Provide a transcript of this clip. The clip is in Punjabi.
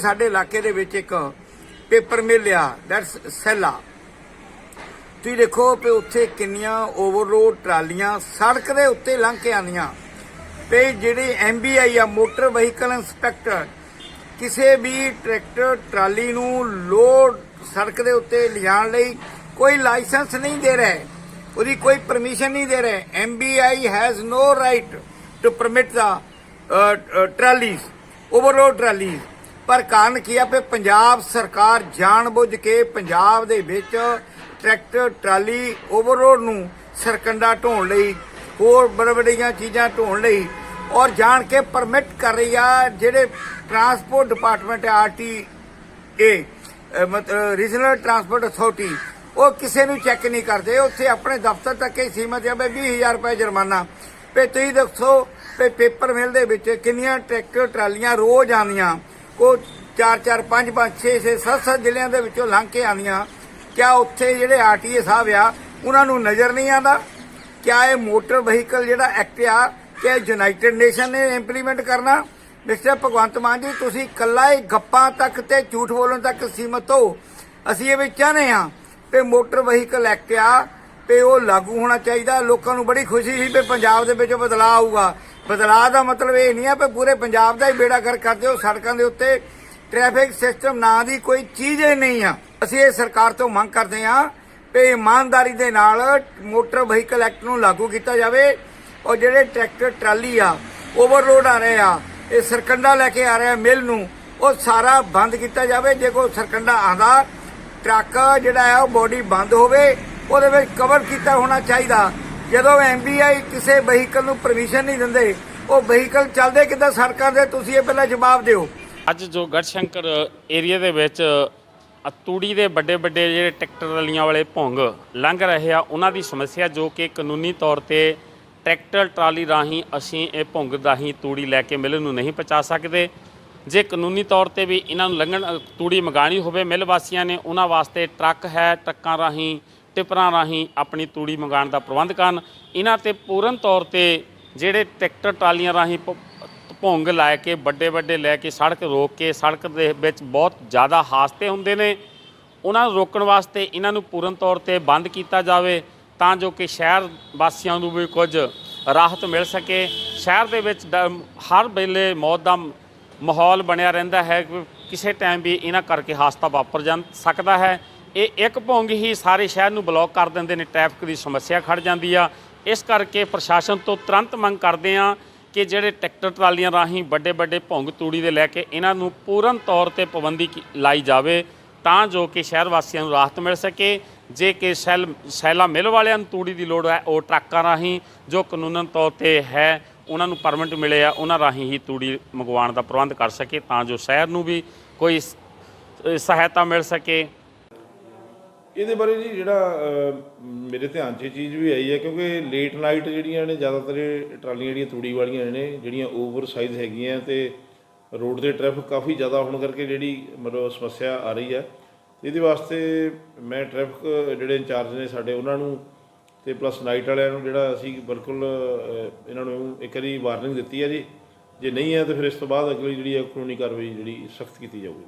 ਸਾਡੇ ਇਲਾਕੇ ਦੇ ਵਿੱਚ ਇੱਕ ਪੇਪਰ ਮਿਲ ਆ ਦੈਟਸ ਸੈਲਾ। ਤੁਸੀਂ ਦੇਖੋ ਕਿ ਉੱਥੇ ਕਿੰਨੀਆਂ ਓਵਰਲੋਡ ਟਰਾਲੀਆਂ ਸੜਕ ਦੇ ਉੱਤੇ ਲੰਘ ਕੇ ਆਉਂਦੀਆਂ। ਤੇ ਜਿਹੜੀ ਐਮਬੀਆਈ ਆ ਮੋਟਰ ਵਹੀਕਲ ਇੰਸਪੈਕਟਰ ਕਿਸੇ ਵੀ ਟਰੈਕਟਰ ਟਰਾਲੀ ਨੂੰ ਲੋਡ ਸੜਕ ਦੇ ਉੱਤੇ ਲਿਜਾਣ ਲਈ ਕੋਈ ਲਾਇਸੈਂਸ ਨਹੀਂ ਦੇ ਰਹੇ। ਉਹਦੀ ਕੋਈ ਪਰਮਿਸ਼ਨ ਨਹੀਂ ਦੇ ਰਿਹਾ। MVI has no right to permit the trolleys overload trolleys ਪਰ ਕਾਰਨ ਕੀ ਆ ਕਿ ਪੰਜਾਬ ਸਰਕਾਰ ਜਾਣਬੁੱਝ ਕੇ ਪੰਜਾਬ ਦੇ ਵਿੱਚ ਟਰੈਕਟਰ, ਟਰਾਲੀ, ਓਵਰਲੋਡ ਨੂੰ ਸਰਕੰਡਾ ਢੋਣ ਲਈ, ਹੋਰ ਬੜੇ ਬੜੀਆਂ ਚੀਜ਼ਾਂ ਢੋਣ ਲਈ ਔਰ ਜਾਣ ਕੇ ਪਰਮਿਟ ਕਰ ਰਹੀ ਆ ਜਿਹੜੇ ਟਰਾਂਸਪੋਰਟ ਡਿਪਾਰਟਮੈਂਟ ਆਰਟੀ ਏ ਮਤਲਬ ਰੀਜਨਲ ਟਰਾਂਸਪੋਰਟ ਅਥਾਰਟੀ, ਉਹ ਕਿਸੇ ਨੂੰ ਚੈੱਕ ਨਹੀਂ ਕਰਦੇ। ਉੱਥੇ ਆਪਣੇ ਦਫ਼ਤਰ ਤੱਕ ਹੀ ਸੀਮਤ ਹੈ ਵੀ 20000 ਰੁਪਏ ਜੁਰਮਾਨਾ। ਤੇ ਤੁਸੀਂ ਦੱਸੋ ਤੇ ਪੇਪਰ ਮਿਲ ਦੇ ਵਿੱਚ ਕਿੰਨੀਆਂ ਟਰੈਕਟਰ, ਟਰਾਲੀਆਂ ਰੋਜ਼ ਆਉਂਦੀਆਂ। ਕੋ 4 4 5 5 6 6 7 7 ਜ਼ਿਲ੍ਹਿਆਂ ਦੇ ਵਿੱਚੋਂ ਲੰਘ ਕੇ ਆਉਂਦੀਆਂ। ਕਿਆ ਉੱਥੇ ਜਿਹੜੇ ਆਰਟੀਏ ਸਾਹਿਬ ਆ, ਉਹਨਾਂ ਨੂੰ ਨਜ਼ਰ ਨਹੀਂ ਆਉਂਦਾ? ਕਿਆ ਇਹ ਮੋਟਰ ਵਹੀਕਲ ਜਿਹੜਾ ਐਕਟ ਆ ਕਿ ਯੂਨਾਈਟਿਡ ਨੇਸ਼ਨ ਨੇ ਇੰਪਲੀਮੈਂਟ ਕਰਨਾ? ਮਿਸਟਰ ਭਗਵੰਤ ਮਾਨ ਜੀ, ਤੁਸੀਂ ਇਕੱਲਾ ਹੀ ਗੱਪਾਂ ਤੱਕ ਤੇ ਝੂਠ ਬੋਲਣ ਤੱਕ ਸੀਮਤ ਹੋ। ਅਸੀਂ ਇਹ ਵੀ ਚਾਹੁੰਦੇ ਹਾਂ ਕਿ ਮੋਟਰ ਵਹੀਕਲ ਐਕਟ ਆ ਤੇ ਉਹ ਲਾਗੂ ਹੋਣਾ ਚਾਹੀਦਾ। ਲੋਕਾਂ ਨੂੰ ਬੜੀ ਖੁਸ਼ੀ ਸੀ ਕਿ ਪੰਜਾਬ ਦੇ ਵਿੱਚ ਬਦਲਾਅ ਆਊਗਾ। ਬਦਲਾਅ ਦਾ ਮਤਲਬ ਇਹ ਨਹੀਂ ਆ ਕਿ ਪੂਰੇ ਪੰਜਾਬ ਦਾ ਹੀ ਬੇੜਾ ਕਰ ਕਰਦੇ ਹੋ, ਸੜਕਾਂ ਦੇ ਉੱਤੇ ਟ੍ਰੈਫਿਕ ਸਿਸਟਮ ਨਾਂ ਦੀ ਕੋਈ ਚੀਜ਼ ਹੀ ਨਹੀਂ ਆ। ਅਸੀਂ ਇਹ ਸਰਕਾਰ ਤੋਂ ਮੰਗ ਕਰਦੇ ਹਾਂ ਕਿ ਇਮਾਨਦਾਰੀ ਦੇ ਨਾਲ ਮੋਟਰ ਵਹੀਕਲ ਐਕਟ ਨੂੰ ਲਾਗੂ ਕੀਤਾ ਜਾਵੇ ਔਰ ਜਿਹੜੇ ਟਰੈਕਟਰ, ਟਰਾਲੀ ਆ ਓਵਰਲੋਡ ਆ ਰਹੇ ਆ, ਇਹ ਸਰਕੰਡਾ ਲੈ ਕੇ ਆ ਰਿਹਾ ਮਿਲ ਨੂੰ, ਉਹ ਸਾਰਾ ਬੰਦ ਕੀਤਾ ਜਾਵੇ। ਜੇ ਕੋਈ ਸਰਕੰਡਾ ਆਂਦਾ, ਟਰੱਕ ਜਿਹੜਾ ਹੈ ਉਹ ਬੋਡੀ ਬੰਦ ਹੋਵੇ, ਉਹਦੇ ਵਿੱਚ ਕਵਰ ਕੀਤਾ ਹੋਣਾ ਚਾਹੀਦਾ। ਜਦੋਂ ਐਮਬੀਆਈ ਕਿਸੇ ਵਹੀਕਲ ਨੂੰ ਪਰਮਿਸ਼ਨ ਨਹੀਂ ਦਿੰਦੇ, ਉਹ ਵਹੀਕਲ ਚੱਲਦੇ ਕਿੱਦਾਂ ਸੜਕਾਂ ਦੇ ਤੁਸੀਂ ਇਹ ਪਹਿਲਾਂ ਜਵਾਬ ਦਿਓ। ਅੱਜ ਜੋ ਗੜਸ਼ੰਕਰ ਏਰੀਆ ਦੇ ਵਿੱਚ ਤੂੜੀ ਦੇ ਵੱਡੇ ਵੱਡੇ ਜਿਹੜੇ ਟਰੈਕਟਰ ਰਲੀਆਂ ਵਾਲੇ ਭੁੰਗ ਲੰਘ ਰਹੇ ਆ, ਉਹਨਾਂ ਦੀ ਸਮੱਸਿਆ ਜੋ ਕਿ ਕਾਨੂੰਨੀ ਤੌਰ ਤੇ ਟਰੈਕਟਰ ਟਰਾਲੀ ਰਾਹੀਂ ਅਸੀਂ ਇਹ ਭੁੰਗ ਰਾਹੀਂ ਤੂੜੀ ਲੈ ਕੇ ਮਿਲ ਨੂੰ ਨਹੀਂ ਪਹੁੰਚਾ ਸਕਦੇ। ਜੇ ਕਾਨੂੰਨੀ ਤੌਰ ਤੇ ਵੀ ਇਹਨਾਂ ਨੂੰ ਲੰਘਣ ਤੂੜੀ ਮੰਗਾਣੀ ਹੋਵੇ, ਮਿਲ ਵਾਸੀਆਂ ਨੇ, ਉਹਨਾਂ ਵਾਸਤੇ ਟਰੱਕ ਹੈ, ਟਰੱਕਾਂ ਰਾਹੀਂ ਟਿੱਪਰਾਂ ਰਾਹੀਂ ਆਪਣੀ ਤੂੜੀ ਮੰਗਾਉਣ ਦਾ ਪ੍ਰਬੰਧ ਕਰਨ, ਇਹਨਾਂ ਤੇ ਪੂਰਨ ਤੌਰ ਤੇ ਜਿਹੜੇ ਟਰੈਕਟਰ ਟਰਾਲੀਆਂ ਰਾਹੀਂ ਭ- ਭੁੰਗ ਲਾ ਕੇ, ਵੱਡੇ ਵੱਡੇ ਲੈ ਕੇ, ਸੜਕ ਰੋਕ ਕੇ, ਸੜਕ ਦੇ ਵਿੱਚ ਬਹੁਤ ਜ਼ਿਆਦਾ ਹਾਦਸੇ ਹੁੰਦੇ ਨੇ, ਉਹਨਾਂ ਨੂੰ ਰੋਕਣ ਵਾਸਤੇ ਇਹਨਾਂ ਨੂੰ ਪੂਰਨ ਤੌਰ ਤੇ ਬੰਦ ਕੀਤਾ ਜਾਵੇ ਤਾਂ ਜੋ ਕਿ ਸ਼ਹਿਰ ਵਾਸੀਆਂ ਨੂੰ ਵੀ ਕੁਝ ਰਾਹਤ ਮਿਲ ਸਕੇ। ਸ਼ਹਿਰ ਦੇ ਵਿੱਚ ਡ- ਹਰ ਵੇਲੇ ਮੌਤ ਦਾ ਮਾਹੌਲ ਬਣਿਆ ਰਹਿੰਦਾ ਹੈ ਕਿਸੇ ਟਾਈਮ ਵੀ ਇਹਨਾਂ ਕਰਕੇ ਹਾਦਸਾ ਵਾਪਰ ਜਾ ਸਕਦਾ ਹੈ। ਇਹ ਇੱਕ ਭੁੰਗ ਹੀ ਸਾਰੇ ਸ਼ਹਿਰ ਨੂੰ ਬਲੌਕ ਕਰ ਦਿੰਦੇ ਨੇ। ਟ੍ਰੈਫਿਕ ਦੀ ਸਮੱਸਿਆ ਖੜ ਜਾਂਦੀ ਆ। ਇਸ ਕਰਕੇ ਪ੍ਰਸ਼ਾਸਨ ਤੋਂ ਤੁਰੰਤ ਮੰਗ ਕਰਦੇ ਆ ਕਿ ਜਿਹੜੇ ਟਰੈਕਟਰ ਟਰਾਲੀਆਂ ਰਾਹੀਂ ਵੱਡੇ ਵੱਡੇ ਭੁੰਗ ਤੂੜੀ ਦੇ ਲੈ ਕੇ ਇਹਨਾਂ ਨੂੰ ਪੂਰਨ ਤੌਰ ਤੇ ਪਾਬੰਦੀ ਲਾਈ ਜਾਵੇ, ਤਾਂ ਜੋ ਕਿ ਸ਼ਹਿਰ ਵਾਸੀਆਂ ਨੂੰ ਰਾਹਤ ਮਿਲ ਸਕੇ। ਜੇ ਕਿ ਸੈਲ, ਸੈਲਾ ਮਿਲ ਵਾਲਿਆਂ ਨੂੰ ਤੂੜੀ ਦੀ ਲੋੜ ਹੈ, ਉਹ ਟਰੱਕਾਂ ਰਾਹੀਂ ਜੋ ਕਾਨੂੰਨਨ ਤੌਰ ਤੇ ਹੈ, ਉਹਨਾਂ ਨੂੰ ਪਰਮਿਟ ਮਿਲੇ ਆ, ਉਹਨਾਂ ਰਾਹੀਂ ਹੀ ਤੂੜੀ ਮੰਗਵਾਉਣ ਦਾ ਪ੍ਰਬੰਧ ਕਰ ਸਕੇ, ਤਾਂ ਜੋ ਸ਼ਹਿਰ ਨੂੰ ਵੀ ਕੋਈ ਸਹਾਇਤਾ ਮਿਲ ਸਕੇ। ਇਹਦੇ ਬਾਰੇ ਜੀ ਜਿਹੜਾ ਮੇਰੇ ਧਿਆਨ 'ਚ ਇਹ ਚੀਜ਼ ਵੀ ਆਈ ਹੈ ਕਿਉਂਕਿ ਲੇਟ ਨਾਈਟ ਜਿਹੜੀਆਂ ਨੇ, ਜ਼ਿਆਦਾਤਰ ਇਹ ਟਰਾਲੀਆਂ ਜਿਹੜੀਆਂ ਤੂੜੀ ਵਾਲੀਆਂ ਨੇ, ਜਿਹੜੀਆਂ ਓਵਰ ਸਾਈਜ਼ ਹੈਗੀਆਂ ਤੇ ਰੋਡ ਤੇ ਟ੍ਰੈਫਿਕ ਕਾਫੀ ਜ਼ਿਆਦਾ ਹੋਣ ਕਰਕੇ ਜਿਹੜੀ ਮਤਲਬ ਸਮੱਸਿਆ ਆ ਰਹੀ ਹੈ। ਇਹਦੇ ਵਾਸਤੇ ਮੈਂ ਟ੍ਰੈਫਿਕ ਜਿਹੜੇ ਇੰਚਾਰਜ ਨੇ ਸਾਡੇ ਉਹਨਾਂ ਨੂੰ ਤੇ ਪਲੱਸ ਨਾਈਟ ਵਾਲਿਆਂ ਨੂੰ ਜਿਹੜਾ ਅਸੀਂ ਬਿਲਕੁਲ ਇਹਨਾਂ ਨੂੰ ਇੱਕ ਵਾਰੀ ਵਾਰਨਿੰਗ ਦਿੱਤੀ ਹੈ ਜੀ। ਜੇ ਨਹੀਂ ਹੈ ਤਾਂ ਫਿਰ ਇਸ ਤੋਂ ਬਾਅਦ ਅਗਲੀ ਜਿਹੜੀ ਹੈ ਕਾਨੂੰਨੀ ਕਾਰਵਾਈ ਜਿਹੜੀ ਸਖਤ ਕੀਤੀ ਜਾਊਗੀ।